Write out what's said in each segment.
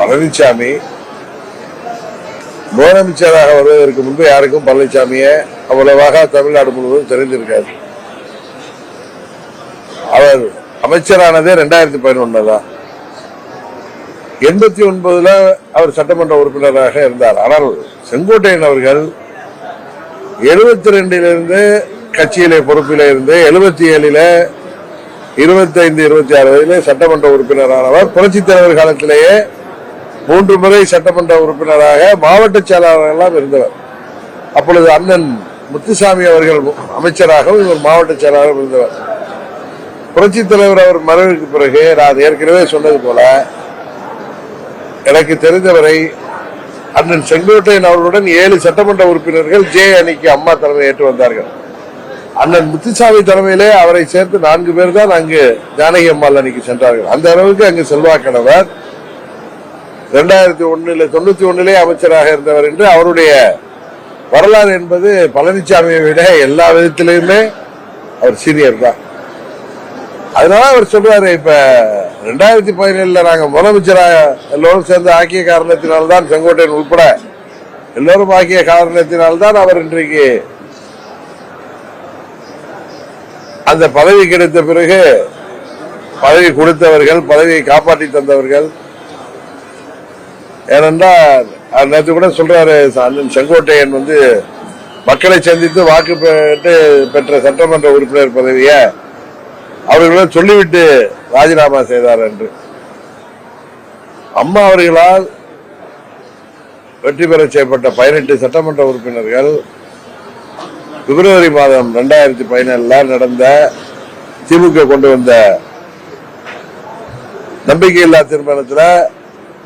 பழனிசாமி முதலமைச்சராக வருவதற்கு முன்பு யாருக்கும் பழனிசாமியை அவ்வளவாக தமிழ்நாடு முழுவதும் தெரிந்திருக்காது. அவர் அமைச்சரானதே ரெண்டாயிரத்தி பதினொன்னு தான். எண்பத்தி ஒன்பதுல அவர் சட்டமன்ற உறுப்பினராக இருந்தார். ஆனால் செங்கோட்டையன் அவர்கள் எழுபத்தி ரெண்டிலிருந்து கட்சியிலே பொறுப்பில் இருந்து எழுபத்தி ஏழில இருபத்தைந்து இருபத்தி ஆறு வயதிலே சட்டமன்ற உறுப்பினரானவர். புரட்சித் தலைவர் காலத்திலேயே மூன்று முறை சட்டமன்ற உறுப்பினராக மாவட்ட செயலாளர்களாக இருந்தவர். அப்பொழுது அண்ணன் முத்துசாமி அவர்கள் அமைச்சராகவும் இவர் மாவட்ட செயலாளரும் இருந்தவர். புரட்சித் தலைவர் அவர் மறைவுக்கு பிறகு நான் ஏற்கனவே சொன்னது போல எனக்கு தெரிந்தவரை அண்ணன் செங்கோட்டையன் அவர்களுடன் ஏழு சட்டமன்ற உறுப்பினர்கள் ஜே அணிக்கு அம்மா தலைமை ஏற்று வந்தார்கள். அண்ணன் முத்துசாமி தலைமையிலே அவரை சேர்த்து நான்கு பேர் தான் அங்கு ஜானகி அம்மாள் அணிக்கு சென்றார்கள். அந்த அளவுக்கு அங்கு செல்வாக்கணவர் இரண்டாயிரத்தி ஒண்ணுல தொண்ணூத்தி ஒண்ணுலே அமைச்சராக இருந்தவர் என்று அவருடைய வரலாறு என்பது பழனிசாமியை விட எல்லா விதத்திலையுமே அவர் சீனியர் தான். அதனால அவர் சொல்றாரு இப்ப ரெண்டாயிரத்தி பதினேழுல நாங்க முதலமைச்சராக எல்லோரும் சேர்ந்து ஆக்கிய காரணத்தினால்தான் செங்கோட்டையன் உட்பட எல்லோரும் ஆக்கிய காரணத்தினால்தான் அவர் இன்றைக்கு அந்த பதவி கிடைத்த பிறகு பதவி கொடுத்தவர்கள் பதவியை காப்பாற்றி தந்தவர்கள் ஏனென்றால் நேற்று கூட சொல்றாரு அண்ணன் செங்கோட்டையன் வந்து மக்களை சந்தித்து வாக்கு பெற்று பெற்ற சட்டமன்ற உறுப்பினர் பதவியை அவர்களிடம் சொல்லிவிட்டு ராஜினாமா செய்தார் என்று. அம்மா அவர்களால் வெற்றி பெற செய்யப்பட்ட பதினெட்டு சட்டமன்ற உறுப்பினர்கள் பிப்ரவரி மாதம் ரெண்டாயிரத்தி பதினேழுல நடந்த திமுக கொண்டு வந்த நம்பிக்கையில்லா தீர்மானத்தில்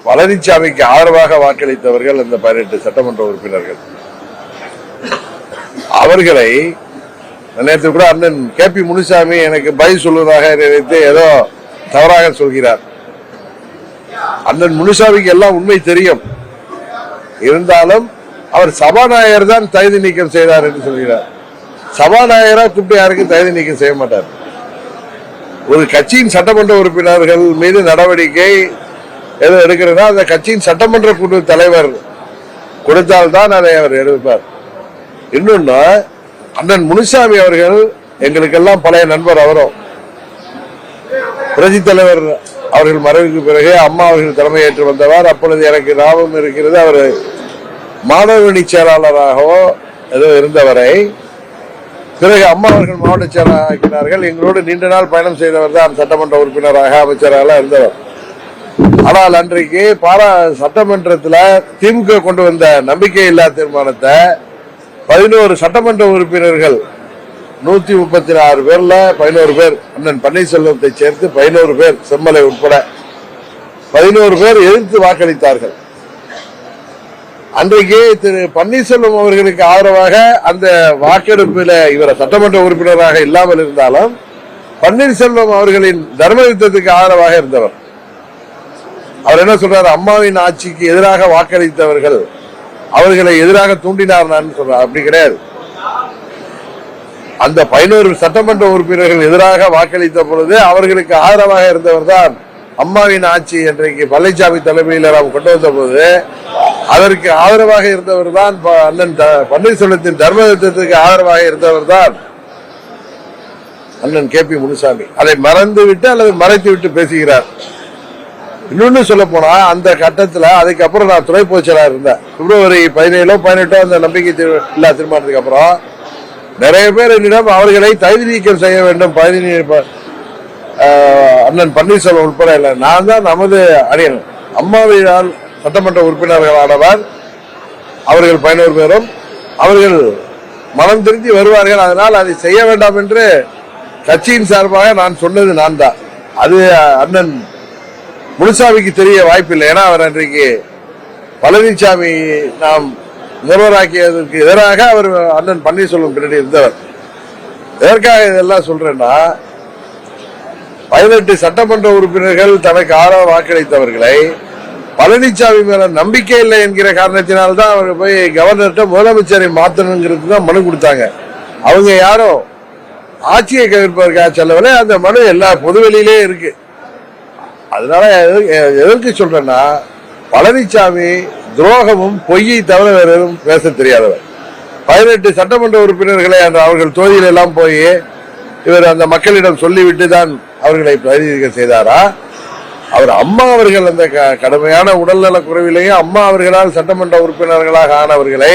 பழனிசாமிக்கு ஆதரவாக வாக்களித்தவர்கள் அந்த பதினெட்டு சட்டமன்ற உறுப்பினர்கள். அவர்களை நேற்று கூட அண்ணன் கே பி முனுசாமி எனக்கு பதில் சொல்வதாக நினைத்து ஏதோ தவறாக சொல்கிறார். அண்ணன் முனுசாமிக்கு எல்லாம் உண்மை தெரியும். இருந்தாலும் அவர் சபாநாயகர் தான் தகுதி நீக்கம் செய்தார் என்று சொல்கிறார். சபாநாயகரா கூப்பிட்டு யாருக்கும் தகுதி நீக்கம் செய்ய மாட்டார். ஒரு கட்சியின் சட்டமன்ற உறுப்பினர்கள் மீது நடவடிக்கை எது எடுக்கிறதா அந்த கட்சியின் சட்டமன்ற குழு தலைவர் கொடுத்தால்தான் அதை அவர் எடுப்பார். இன்னொன்னு அண்ணன் முனுசாமி அவர்கள் எங்களுக்கெல்லாம் பழைய நண்பர் அவரும். புரட்சி தலைவர் அவர்கள் மறைவுக்கு பிறகு அம்மா அவர்கள் தலைமையேற்று வந்தவர். அப்பொழுது எனக்கு ஞாபகம் இருக்கிறது அவர் மாணவணி செயலாளராகவோ ஏதோ இருந்தவரை. பிறகு அம்மா அவர்கள் மாவட்ட செயலாளர் ஆக்கினார்கள் எங்களோடு நீண்ட நாள் பயணம் செய்தவர் தான் சட்டமன்ற உறுப்பினராக அமைச்சராக இருந்தவர். ஆனால் அன்றைக்கு பாரா சட்டமன்றத்தில் திமுக கொண்டு வந்த நம்பிக்கை இல்லா தீர்மானத்தை பதினோரு சட்டமன்ற உறுப்பினர்கள் நூத்தி முப்பத்தி ஆறு பேர்ல பதினோரு பேர் அண்ணன் பன்னீர்செல்வத்தை சேர்த்து பதினோரு பேர் செம்மலை உட்பட பதினோரு பேர் எதிர்த்து வாக்களித்தார்கள். அன்றைக்கு திரு பன்னீர்செல்வம் அவர்களுக்கு ஆதரவாக அந்த வாக்கெடுப்பில் இவர் சட்டமன்ற உறுப்பினராக இல்லாமல் இருந்தாலும் பன்னீர்செல்வம் அவர்களின் தர்ம யுத்தத்துக்கு ஆதரவாக இருந்தவர். அவர் என்ன சொல்றாரு? அம்மாவின் ஆட்சிக்கு எதிராக வாக்களித்தவர்கள் அவர்களை எதிராக தூண்டினார் நான் சொல்றார் அப்படி கிடையாது. அந்த பதினோரு சட்டமன்ற உறுப்பினர்கள் எதிராக வாக்களித்த பொழுது அவர்களுக்கு ஆதரவாக இருந்தவர் தான் அம்மாவின் ஆட்சி இன்றைக்கு பழனிசாமி தலைமையில் நாம் கொண்டு வந்த போது அதற்கு ஆதரவாக இருந்தவர் தான் ப- அண்ணன் த- பன்னீர்செல்வத்தின் தர்மயுத்தத்துக்கு ஆதரவாக இருந்தவர் தான் அண்ணன் கே பி முனுசாமி. அதை மறந்து விட்டு அல்லது மறைத்து விட்டு பேசுகிறார். இன்னொன்னு சொல்ல போனா அந்த கட்டத்துல அதுக்கப்புறம் நான் துணை பொதுச்செயலாளர் இருந்தேன். பிப்ரவரி பதினேழோ பதினெட்டோ அந்த நம்பிக்கை திரு இல்லா தீர்மானத்துக்கு அப்புறம் நிறைய பேர் என்னிடம் அவர்களை தகுதி நீக்கம் செய்ய வேண்டும் பதினேழு அண்ணன் பன்னீர்செல்வம் உட்பட இல்லை நான் தான் நமது அணியன் அம்மாவினால் சட்டமன்ற உறுப்பினர்களானவர். அவர்கள் பதினோரு பேரும் அவர்கள் மனம் திருந்தி வருவார்கள். அதனால் அதை செய்ய வேண்டாம் என்று கட்சியின் சார்பாக நான் சொன்னது நான் தான் அது அண்ணன் முனுசாமிக்கு தெரிய வாய்ப்பில்லை. ஏன்னா அவர் அன்றைக்கு பழனிசாமி நாம் முதல்வராக்கியதற்கு எதிராக அவர் அண்ணன் பன்னீர்செல்வம் பின்னாடி இருந்தவர். எதற்காக இதெல்லாம் சொல்றேன்னா பதினெட்டு சட்டமன்ற உறுப்பினர்கள் தனக்கு ஆதரவு வாக்களித்தவர்களை பழனிசாமி மேல நம்பிக்கை இல்லை என்கிற காரணத்தினால்தான் அவர் போய் கவர்னர்கிட்ட முதலமைச்சரை மாத்தணுங்கிறது தான் மனு கொடுத்தாங்க. அவங்க யாரும் ஆட்சியை கவிழ்ப்பதற்காக செல்லவில்லை. அந்த மனு எல்லா பொதுவெளியிலே இருக்கு. அதனால எது- எதற்கு சொல்றேன்னா பழனிசாமி துரோகமும் பொய்யை தவிர வேற எதுவும் பேச தெரியாதவர். பதினெட்டு சட்டமன்ற உறுப்பினர்களை அந்த அவர்கள் தொகுதியில் எல்லாம் போய் இவர் அந்த மக்களிடம் சொல்லிவிட்டு தான் அவர்களை பிரதிநிதிகள் செய்தாரா? அவர் அம்மா அவர்கள் அந்த க- கடுமையான உடல்நல குறைவிலேயே அம்மா அவர்களால் சட்டமன்ற உறுப்பினர்களாக ஆனவர்களை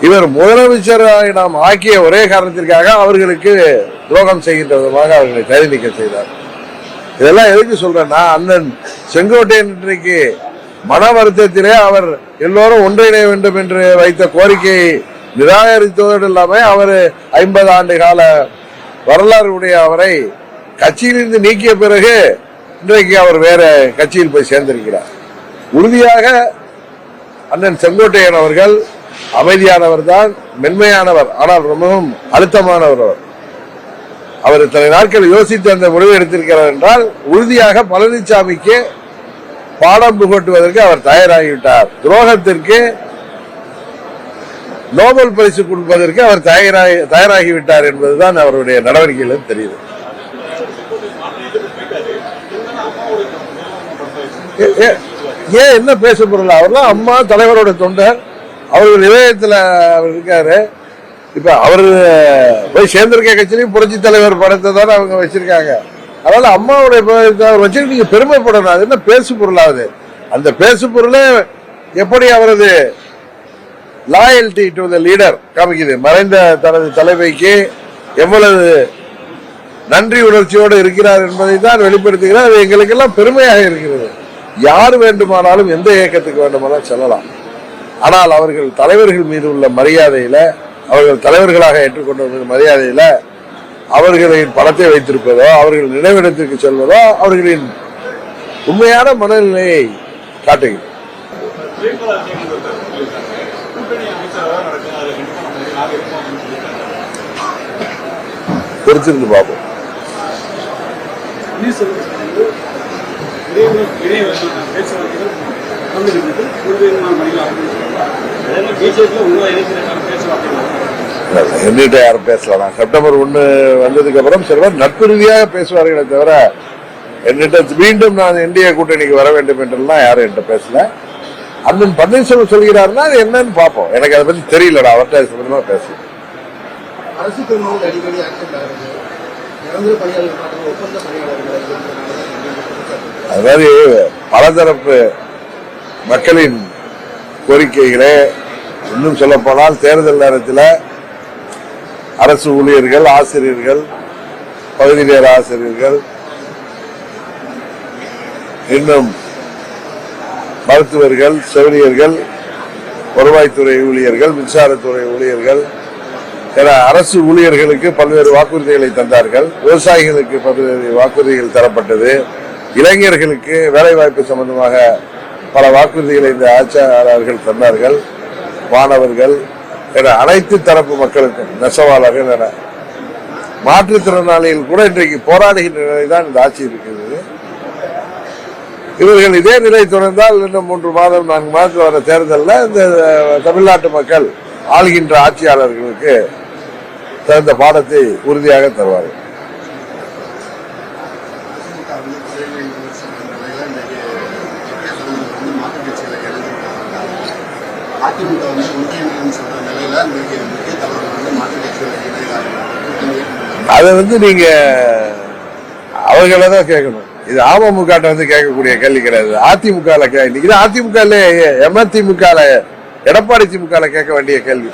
இவர் முதலமைச்சராக நாம் ஆக்கிய ஒரே காரணத்திற்காக அவர்களுக்கு துரோகம் செய்கின்ற விதமாக அவர்களை தகுதி செய்தார். இதெல்லாம் எதுக்கு சொல்றேன்னா அண்ணன் செங்கோட்டையன் இன்றைக்கு மன வருத்தத்திலே அவர் எல்லோரும் ஒன்றிணைய வேண்டும் என்று வைத்த கோரிக்கையை நிராகரித்ததோடு இல்லாமல் அவர் ஐம்பது ஆண்டு கால வரலாறு உடைய அவரை கட்சியிலிருந்து நீக்கிய பிறகு இன்றைக்கு அவர் வேற கட்சியில் போய் சேர்ந்திருக்கிறார். உறுதியாக அண்ணன் செங்கோட்டையன் அவர்கள் அமைதியானவர் தான் மென்மையானவர். ஆனால் ரொம்பவும் அழுத்தமானவர் அவர். அவர் இத்தனை நாட்கள் யோசித்து அந்த முடிவை எடுத்திருக்கிறார் என்றால் உறுதியாக பழனிசாமிக்கு பாடம் புகட்டுவதற்கு அவர் தயாராகிவிட்டார். துரோகத்திற்கு நோபல் பரிசு கொடுப்பதற்கு அவர் தயாராகி தயாராகிவிட்டார் என்பதுதான் அவருடைய நடவடிக்கைகள் தெரியுது. ஏ- ஏன் என்ன பேச பொருள்? அவர்லாம் அம்மா தலைவரோட தொண்டர். அவர்கள் இதயத்தில் அவர் இருக்காரு. இப்ப அவரு போய் சேர்ந்திருக்க கட்சியிலையும் புரட்சி தலைவர் படத்தை தானே அவங்க வச்சிருக்காங்க. அதனால அம்மாவுடைய அவர் வச்சு நீங்க பெருமைப்படணும். அது என்ன பேசு பொருளாகுது அந்த பேசு பொருளே எப்படி அவரது லாயல்டி டு த லீடர் காமிக்குது? மறைந்த தனது தலைமைக்கு எவ்வளவு நன்றி உணர்ச்சியோடு இருக்கிறார் என்பதை தான் வெளிப்படுத்துகிறார். அது எங்களுக்கெல்லாம் பெருமையாக இருக்கிறது. யார் வேண்டுமானாலும் எந்த இயக்கத்துக்கு வேண்டுமானாலும் செல்லலாம். ஆனால் அவர்கள் தலைவர்கள் மீது உள்ள மரியாதையில அவர்கள் தலைவர்களாக ஏற்றுக்கொண்டவர்கள் மரியாதையில் அவர்களின் படத்தை வைத்திருப்பதோ அவர்கள் நினைவிடத்திற்கு செல்வதோ அவர்களின் உண்மையான மனநிலையை காட்டுகிறது பாபு பார்ப்போம் என்கிட்ட யாரும் பேசல நான் செப்டம்பர் ஒண்ணு வந்ததுக்கு அப்புறம் சிலர் நட்பு ரீதியாக பேசுவார்களே தவிர என்னிட்ட மீண்டும் நான் இந்திய கூட்டணிக்கு வர வேண்டும் என்றெல்லாம் யாரும் என்கிட்ட பேசல. அண்ணன் பன்னீர்செல்வம் சொல்கிறாருன்னா அது என்னன்னு பார்ப்போம். எனக்கு அதை பத்தி தெரியலடா அவர்கிட்ட அது சம்பந்தமா பேசல அது மாதிரி பலதரப்பு மக்களின் கோரிக்கைகளே இன்னும் சொல்ல போனால் தேர்தல் நேரத்தில் அரசு ஊழியர்கள் ஆசிரியர்கள் பகுதி நேர ஆசிரியர்கள் இன்னும் மருத்துவர்கள் செவிலியர்கள் வருவாய்த்துறை ஊழியர்கள் மின்சாரத்துறை ஊழியர்கள் என அரசு ஊழியர்களுக்கு பல்வேறு வாக்குறுதிகளை தந்தார்கள். விவசாயிகளுக்கு பல்வேறு வாக்குறுதிகள் தரப்பட்டது. இளைஞர்களுக்கு வேலைவாய்ப்பு சம்பந்தமாக பல வாக்குறுதிகளை இந்த ஆட்சியாளர்கள் தந்தார்கள். மாணவர்கள் என அனைத்து தரப்பு மக்களுக்கும் நெசவாளர்கள் என மாற்றுத்திறனாளிகள் கூட இன்றைக்கு போராடுகின்ற நிலைதான் இந்த ஆட்சி இருக்கிறது. இவர்கள் இதே நிலை தொடர்ந்தால் இன்னும் மூன்று மாதம் நான்கு மாதத்தில் வர தேர்தலில் இந்த தமிழ்நாட்டு மக்கள் ஆள்கின்ற ஆட்சியாளர்களுக்கு தகுந்த பாடத்தை உறுதியாக தருவார்கள். அதிமுக வந்து ஒன்றியம் சொல்ற நிலையில இன்னைக்கு முக்கிய தலைவர்கள் வந்து மாற்று கட்சியில் இணைகிறார்கள் அதை வந்து நீங்க அவர்களை தான் கேட்கணும். இது அமமுக வந்து கேட்கக்கூடிய கேள்வி கிடையாது. அதிமுக இன்னைக்கு அதிமுக எமதிமுக எடப்பாடி திமுக கேட்க வேண்டிய கேள்வி.